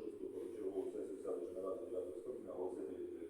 26 чергову сесію селищної ради 9 скликання оголосити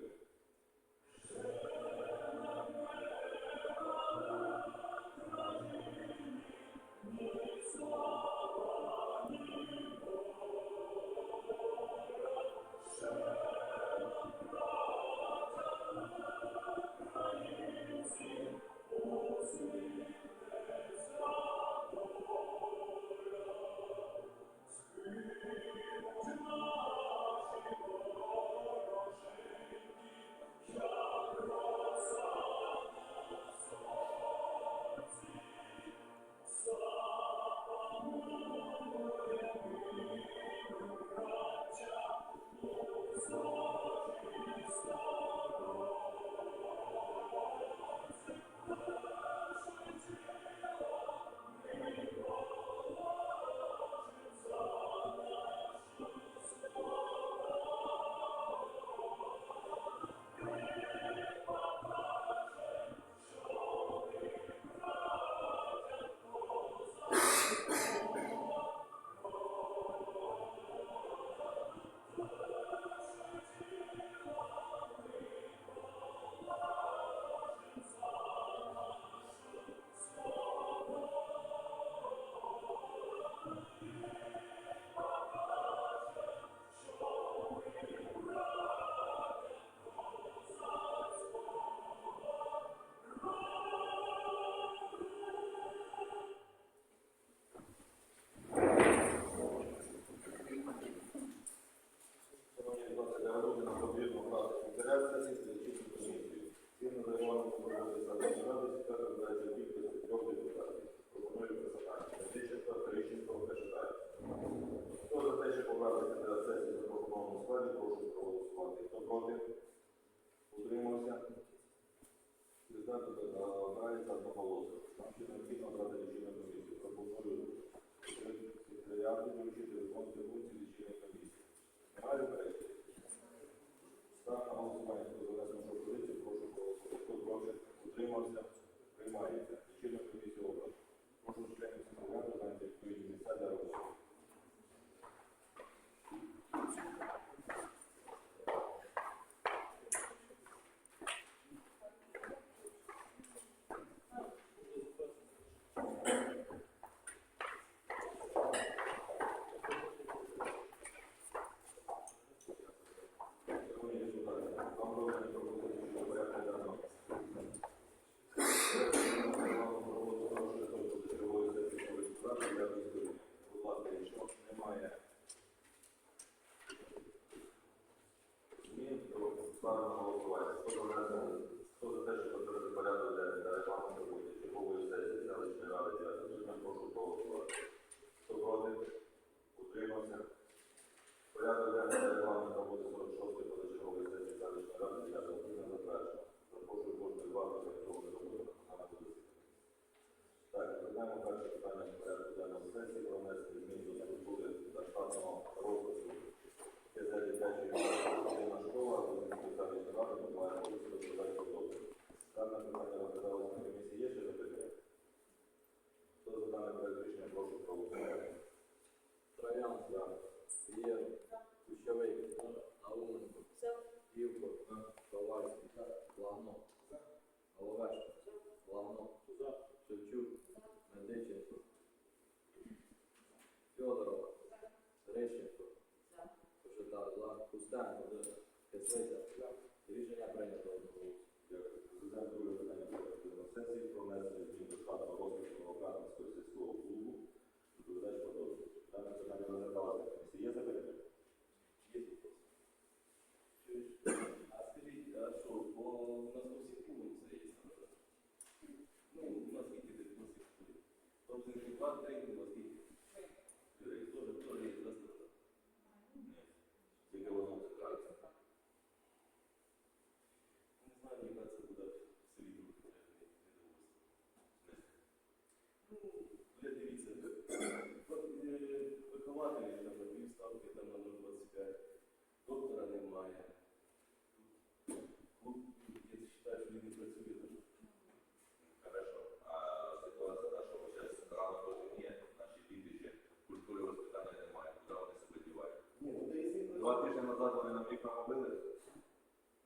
Два тижні назад вони нам вікна робили,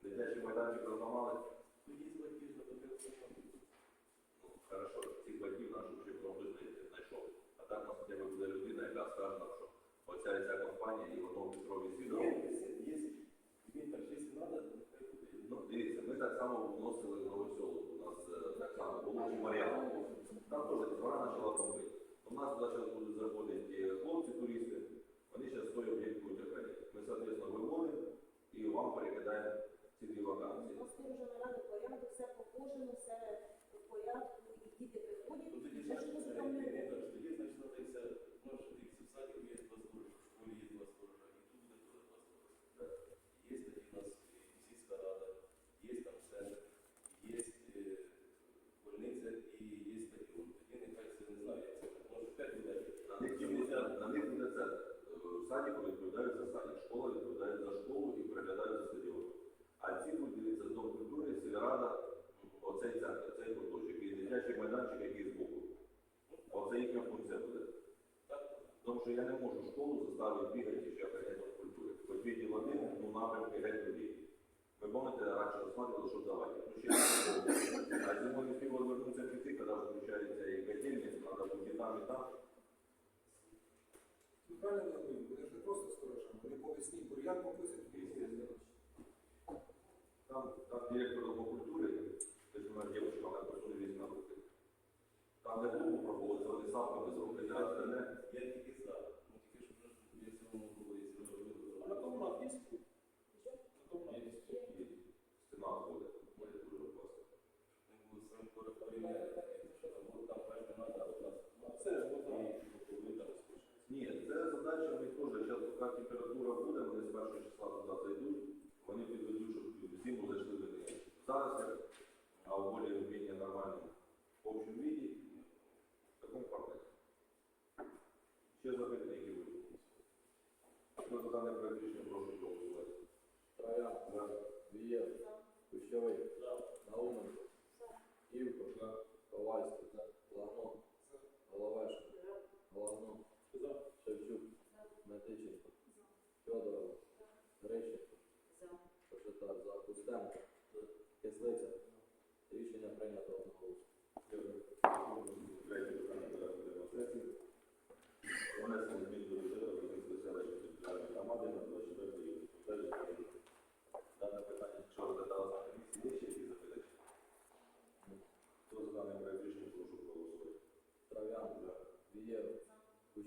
дитячий майданчик розламали. Ну, хорошо, цих батьків нашу ще потім знайшов. А так у нас хоча б буде людина, яка скаже що оця і ця компанія і воно Петрові свідомо. Ну, дивіться, ми так само вносили в село. У нас е, так само було Мар'яна. Там теж вона почала бомбити. У нас переглядає ці дві вакансії. Просто вже наради порядок, все погоджено, все в порядку, і діти приходять, Ну, вже щось значить, тоді, зробили. значить, надається, ну, що ти в садіку є два здоров'я, в школі є два що я не можу школу заставити бігати ще академію культури. Хоч відділ один, ну напрямки геть тоді. Ви пам'ятаєте, раніше розмовляли, що давайте. Включити. А зимові співо вернуться піти, коли включається і котельниця, треба бути там і там. Ну, правильно я думаю, вони ж не просто сторожа, вони по весні бур'ян попустять, Там, там директор по культури,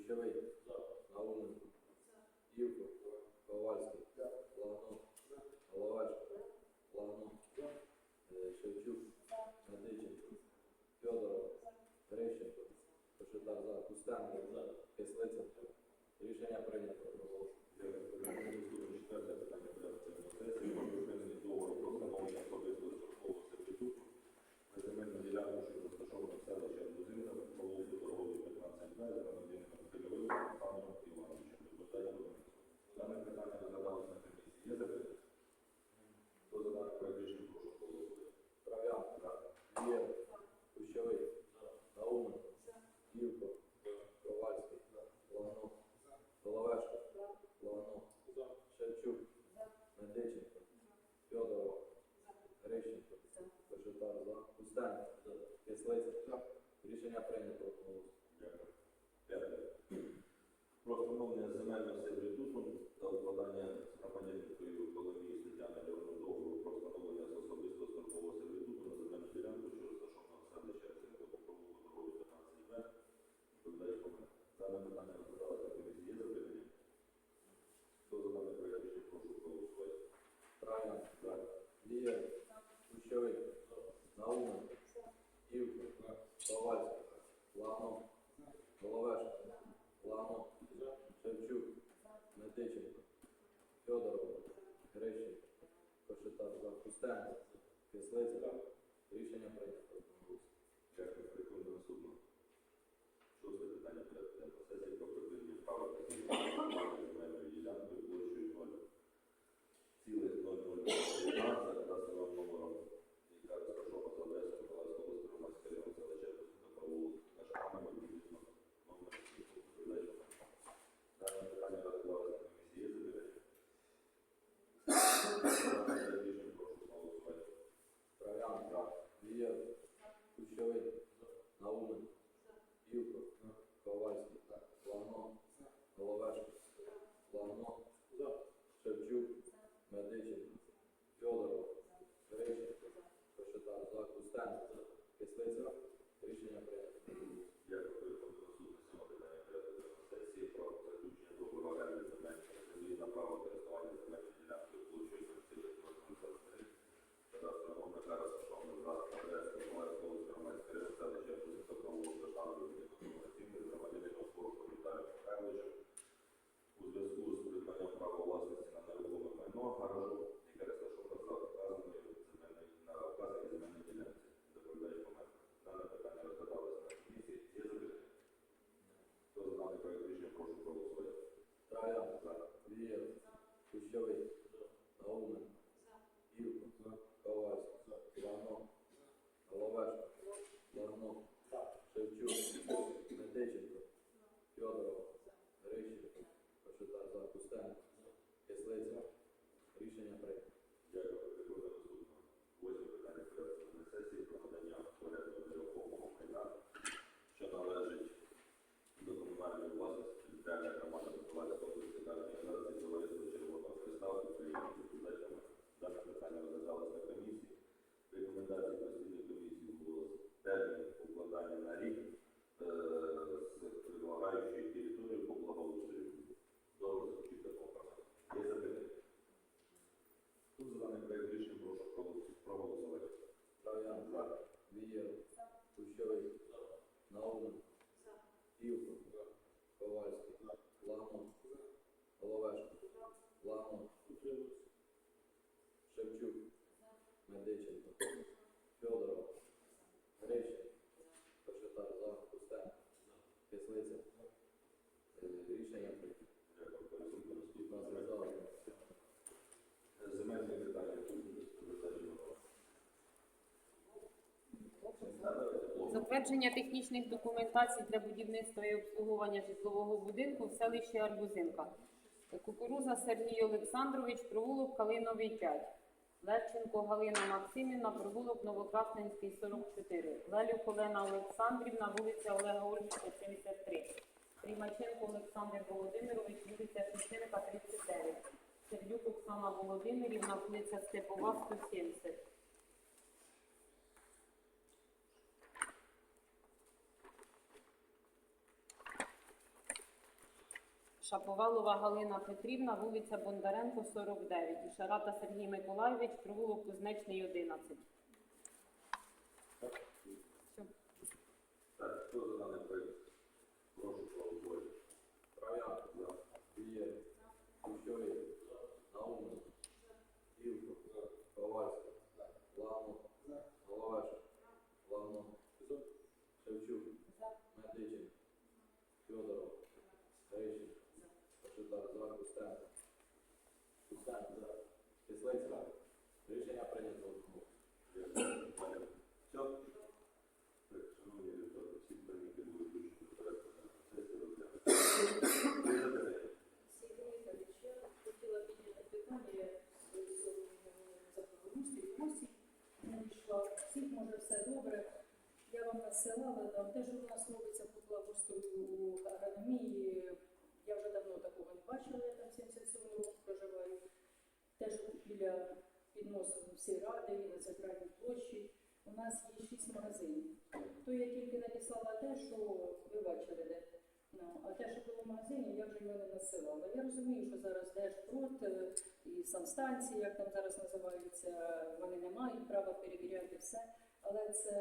Кочевий. Галунин. Івко. Ковальський. Лагно. Головач. Лагно. Е, Шевчук. Надиченко. Федоров. Трещенко, Кошетар за. Кустенко. Кислиця. Рішення прийнято. Allahu Akbar. Питання розглядалося на комісії. Рекомендації постійної комісії було термін укладання на рік е, з прилегаючої території по благоустрою. До розвитку такого. Є запитання? Тут за даний проект рішення прошу проголос- проголосувати. Троян, Вієр, Кущовий, Наумен, Івко, Ковальський, Лагно, Головешко, Лагно, Шевчук, Медиченко, Фьодоров, Грищенко, Кошетар, за Кустенко, Кислиця. Е, Рішення прийнято. Дякую. Переходимо до наступного Нас питання. роздали. Земельне питання. Тут питання. Затвердження технічних документацій для будівництва і обслуговування житлового будинку в селищі Арбузинка. Кукуруза Сергій Олександрович, провулок Калиновий 5. Левченко Галина Максимівна, провулок Новокрасненський 44. Лелюк Олена Олександрівна, вулиця Олега Ольгівська 73. Примаченко Олександр Володимирович, вулиця Шевченка 39. Сердюк Оксана Володимирівна, вулиця Степова 170. Шаповалова Галина Петрівна, вулиця Бондаренко, 49. І Шарата Сергій Миколайович, провулок Кузнечний, 11. Все. Так, хто за даний проект? Прошу проголосувати. Троян, Вієр, Кущовий, Наумен, Івко, Ковальський, Лагно, Головешко, Лагно, Шевчук, Медичин, Фьодоров, Грищенко, Кошетар, за Кустенко, Кустенко, за Кислиця. Рішення прийнято. Дякую. Питання. Все? Так, шановні депутати, всі питання, які були включені до порядку денного сесії, розглянуті. Є запитання? Сергій Віталійович, я хотіла підняти питання за благоустрій Косі. Надійшла всіх, може все добре. Я вам насилала там те, що в нас робиться по благоустрою у агрономії. Я вже давно такого не бачила, я там 77 років проживаю. Теж біля підносу всі ради і на центральній площі. У нас є шість магазинів. То я тільки надіслала те, що ви бачили, де Ну, а те, що було в магазині, я вже його не насилала. Я розумію, що зараз Держпрод е, і санстанції, як там зараз називаються, вони не мають права перевіряти все, але це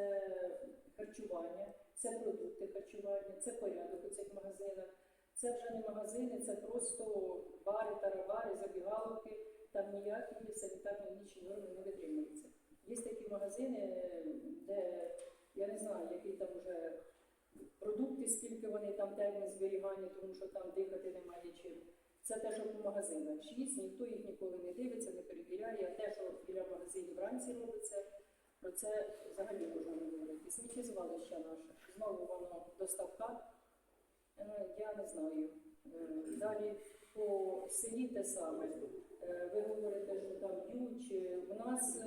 харчування, це продукти харчування, це порядок у цих магазинах. Це вже не магазини, це просто бари, таравари, забігаловки, там ніякі санітарні нічі норми не витримуються. Є такі магазини, де я не знаю, який там вже продукти, скільки вони там термін зберігання, тому що там дихати немає чим. Це те, що по магазинах. Шість, ніхто їх ніколи не дивиться, не перевіряє. А те, що біля магазинів вранці робиться, про це взагалі можна не говорити. Сміттєзвалище наше. Знову воно доставка. Е, Я не знаю. Е, Далі по селі те саме. Е, Ви говорите, що там б'ють. У нас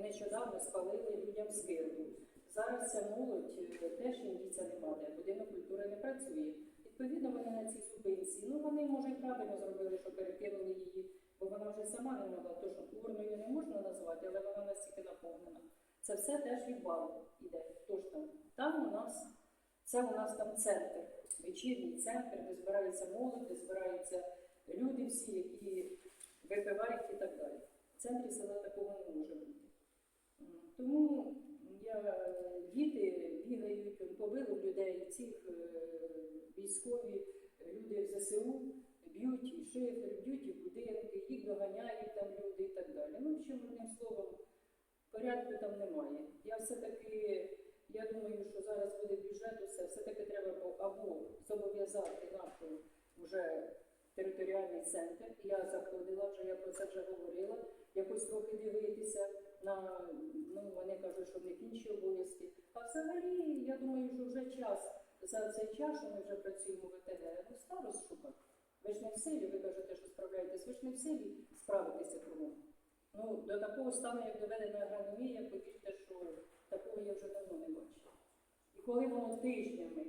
нещодавно спалили людям скирду. Зараз ця молодь теж їм дійця немає, будинок культури не працює. Відповідно, вони на цій субвенції. Ну вони може і правильно зробили, що перекинули її, бо вона вже сама не могла. То що урною не можна назвати, але вона настільки наповнена. Це все теж від балу іде. Тож там там у нас це у нас там центр, вечірній центр, де збирається молодь, де збираються люди всі, які випивають і так далі. В центрі села такого не може бути. Тому я, діти бігають, побили людей цих е, військові, люди в ЗСУ б'ють і шифер, б'ють і будинки, їх доганяють там люди і так далі. Ну, в одним словом, порядку там немає. Я все-таки, я думаю, що зараз буде бюджет, усе, все-таки треба або зобов'язати нашу вже територіальний центр. Я заходила вже, я про це вже говорила, якось трохи дивитися на, ну, вони кажуть, що в них інші обов'язки. А взагалі, я думаю, що вже час, за цей час, що ми вже працюємо в ВТГ, ну, старост шукати. Ви ж не в силі, ви кажете, що справляєтесь, ви ж не в силі справитися кругом. Ну, до такого стану, як доведена агрономія, повірте, що такого я вже давно не бачила. І коли воно тижнями,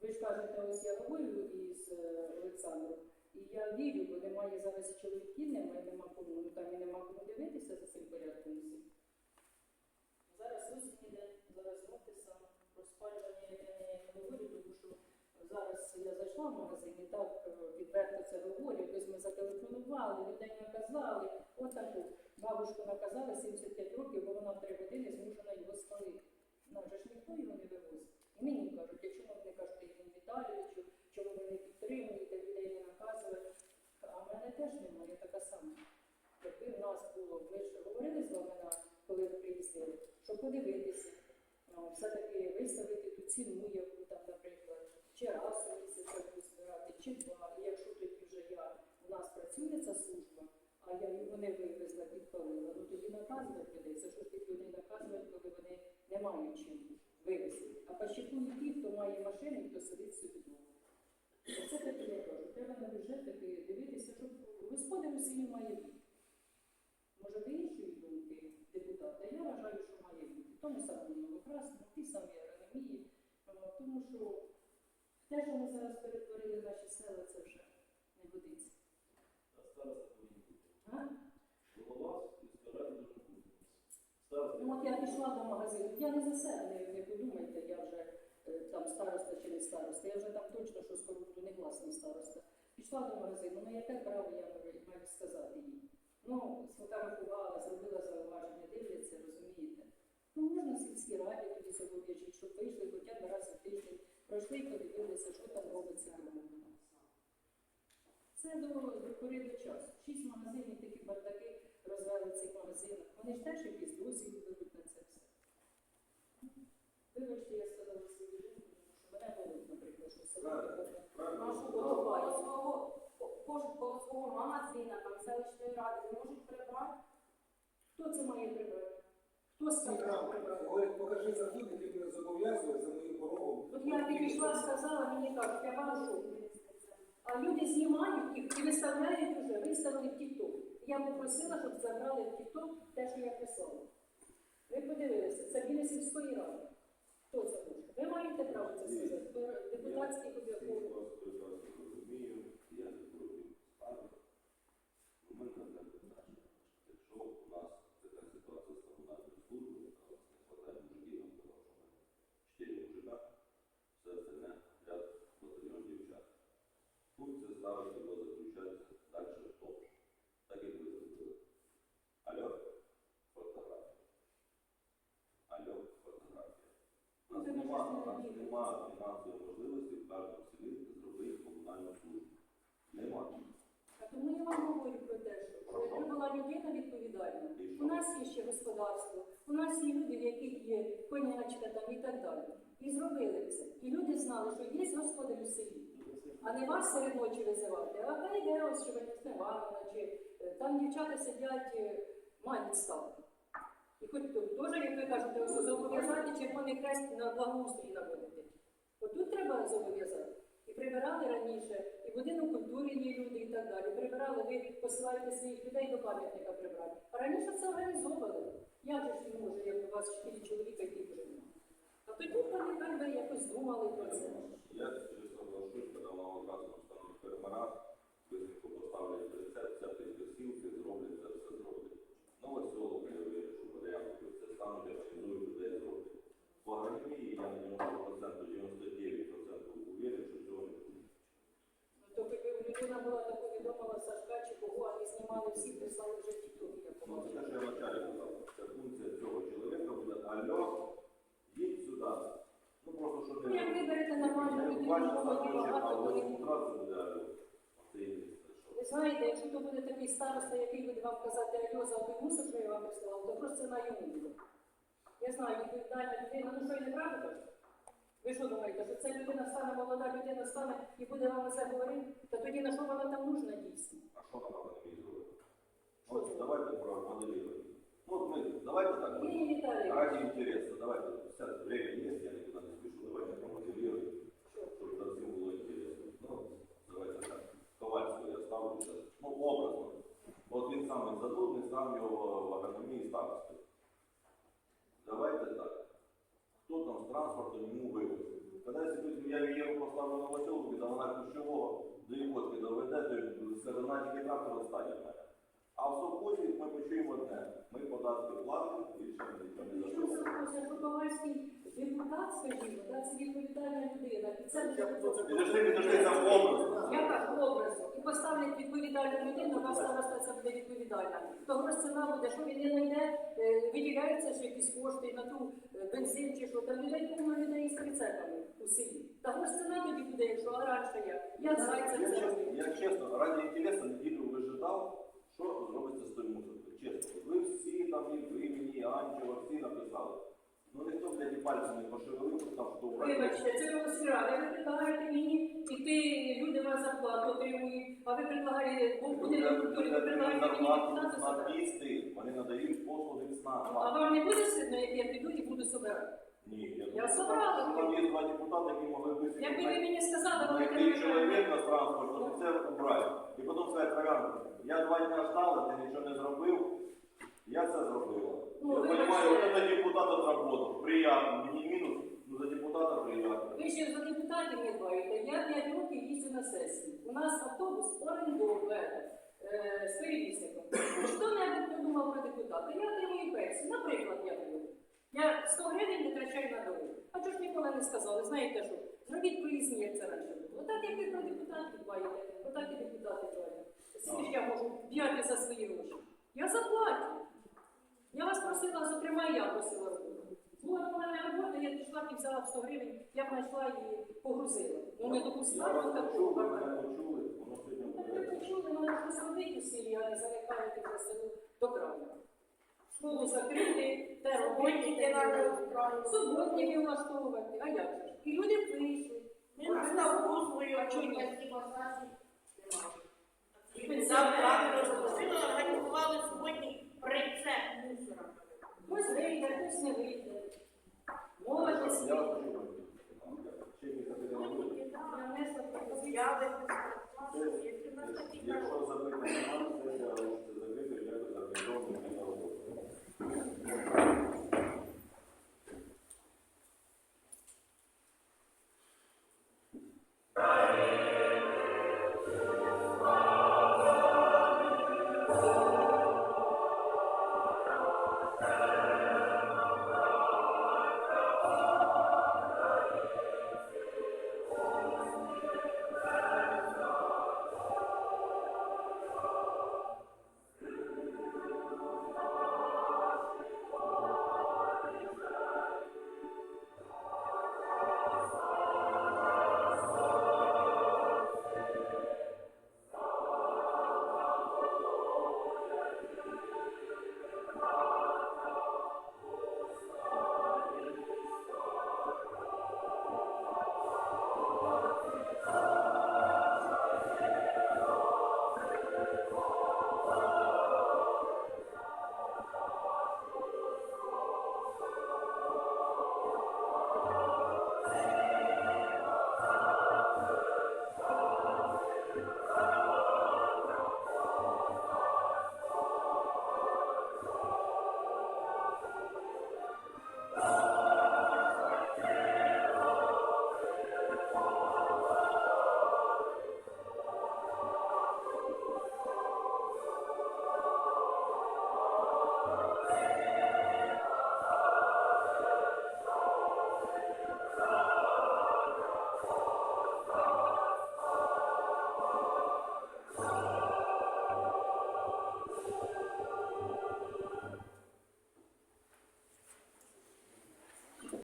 ви ж кажете, ось я говорю із е, Олександром, і я вірю, бо немає зараз і чоловіків, немає, нема кому, ну там і нема кому дивитися за цим порядком усім. Зараз осінь іде, зараз те саме. Я не говорю, тому що зараз я зайшла в магазин і так відверто це говорю. Ось ми зателефонували, людей наказали. Отаку бабушку наказали 75 років, бо вона в три години змушена його спалити. Нам же ж ніхто його не вивозить. І мені кажуть, а чому ви не кажете Ігорю Віталійовичу, чому ви не підтримуєте людей не наказувати? А в мене теж немає, я така сама. Якби в нас було, ми ж говорили з вами, коли ви приїздили, щоб подивитися, ну, все-таки виставити ту ціну, яку там, наприклад, чи раз у місяць збирати, чи два. Якщо тоді вже я, у нас працює ця служба, а я його не вивезла, підпалила, ну тоді наказувати людей. За що ж тих людей наказувати, коли вони не мають чим вивезти? А пощекують ті, хто має машини, хто сидить собі вдома. Це таке я кажу. Треба на бюджет таки дивитися, щоб господар у селі має бути. Може, ви іншої думки депутата? Я вважаю, що має бути. Тому самому Новокрасному, в тій самій агрономії. Тому що те, що ми зараз перетворили наші села, це вже не годиться. А староста повинен бути. Голова дуже бути. Ну от я пішла до магазину. Я не за себе, не, не подумайте, я вже е, там староста чи не староста. Я вже там точно, що скоро буду негласний староста. Пішла до магазину, ну яке право я маю сказати їй? Ну, сфотографувала, зробила зауваження, дивляться, розумієте. Ну, можна сільській раді тоді зобов'язати, щоб вийшли хоча б раз у тиждень, пройшли і подивилися, що там робиться кругом. Це до, до пори до часу. Шість магазинів, такі бардаки розвели в цих магазинах. Вони ж теж якісь дозвіл беруть на це все. Вибачте, я сказала свою тому що мене болить, наприклад, що коло кожен коло свого магазина, там селищної ради не можуть прибрати. Хто це має прибрати? Хто сказав? Говорять, покажи закон, який мене зобов'язує за моїм порогом. От я підійшла, сказала, мені кажуть, я бачу. А люди знімають їх і виставляють уже, виставили в TikTok. Я попросила, щоб забрали в TikTok те, що я писала. Ви подивилися, це біля сільської ради. Хто це може? Ви маєте право це сказати. Депутатський Я подякував. розумію, я не проти ставлю. У мене одне питання. Якщо у нас така ситуація з комунальною службою, яка у нас не хватає мужиків, нам сказав, що ми чотири мужика, все остальне ряд батальйон дівчат. Функція ставити його заключається далі в тому, так як ви зробили. Алло, фотографія. Алло, фотографія. У нас Це нема, ми у нас щось не нема фінансової можливості в кожному селі зробити комунальну службу. Нема. А тому я вам говорю про те, що якби була людина відповідальна, у нас є ще господарство, у нас є люди, в яких є конячка там і так далі. І зробили це. І люди знали, що є господар у селі. А не вас серед ночі визивати, а хай йде ось що Івановна, чи е, там дівчата сидять, е, мають ставки. І хоч тут теж, як ви кажете, зобов'язати червоний хрест на благоустрій наводити. Отут треба зобов'язати. І прибирали раніше, і будинок культури є люди і так далі. Прибирали, ви посилаєте своїх людей до пам'ятника прибрати. А раніше це організовували. Як же ж може, як у вас чотири чоловіка, які вже немає? Тоді вони якось думали про це. Одразу фермера, швидко поставлять взяти кресілки, зроблять це, все зроблять. Що це стануть, організують людей зроблять. По я на 90%, 99% уверен, що цього не буде. То якби людина була так повідомила Сашка чи кого, а не знімали всі, прислали вже в тікток, Ну, це ж я вначалі казав, це функція цього чоловіка буде, алло, їдь сюди. Ну просто що Ну, не... Ви знаєте, якщо то буде такий староста, який буде вам казати Альо за той мусор, що я вам прислав, то просто на йому. Я знаю, відповідальна людина, ну що і неправда? Ви що думаєте, що ця людина стане, молода людина стане і буде вам це говорити? Та тоді на що вона там нужна дійсно? А що вона не зробити? Ну, давайте про моделирование. Ну, вот мы, давайте так. Ні, Віталій, Ради интереса, давайте, сейчас время есть, я никуда не спешу, давайте промоделируем, Ставлю сейчас, ну, образно. От він сам задумний, сам його в агрономії старости. Давайте так. Хто там з транспортом йому? Когда если допустим, я її поставлю на поселку, то вона ключового до Ікотки доведе, то сторона тільки трактор стане. А в совхозі ми почуємо одне. Ми податки платимо, більше ми не що заплатимо. це що Ковальський депутат, скажімо, да, це відповідальна людина. І це буде Підожди, підожди, це образно. Я кажу образно. І поставлять відповідальну людину, вона староста це буде відповідальна. Того ж ціна буде, що він не знайде, е, виділяються ж якісь кошти на ту е, бензин чи що. Там людей повно людей з прицепами у селі. Того ж ціна тоді буде, якщо а раніше як. Я зайця це я чесно, раді інтересу неділю вижидав, що зробиться з тою музикою. Чесно, ви всі там, і ви мені, і Анчева, всі написали. Ну ніхто, блядь, і пальцем не пошевелив, там, хто Вибачте, це ви сільради, ви предлагаєте мені, і ти, люди вас зарплату отримують, а ви предлагаєте, бо буде на культурі, ви предлагаєте мені депутати собирати. Снапісти, вони надають послуги А СНАПа. вам не буде сидно, як я піду і буду собирати? Ні, Я думаю, собрала. що Там є два депутати, які могли б Якби ви мені сказали, вони Який чоловік на транспорт, то це убрати. І потім сказати, Троян, я два дні ждала, ти нічого не зробив, я це зробила. Ну, я ви розумію, бачите- вот это депутат отработал. Приятно, мені мінус, ну за депутата приятно. Ви ще за депутатів не дбаєте. Я 5 років їздю на сесії. У нас автобус орендове е, з перевізником. Хто-небудь подумав про депутата? Я отримую пенсію. Наприклад, я говорю. Я 100 гривень витрачаю на дорогу. А чого ж ніколи не сказали? Знаєте що? Зробіть проїзні, як це раніше було. Отак, як ви про депутатів дбаєте, отак і депутати дбають. Скільки я можу б'яти за свої гроші? Я заплачу. Я вас просила, зокрема, і я просила роботу. Була в мене робота, я пішла і взяла б 100 гривень, я б знайшла і погрузила. Ну не Я допускаю вас такого. ви мене почули, воно сьогодні Ну, буде. ви почули, мене щось робити у селі, а не заникаєте за село до краю. Школу закрити, те робити. Суботники влаштовувати, а як же? І люди прийшли. Ми на ставку А чого і ми завтра розпочили, організували сьогодні прицеп мусора. Хтось вийде, хтось не вийде. Молодець. Якщо запитання, я завідую, як організовано на роботу.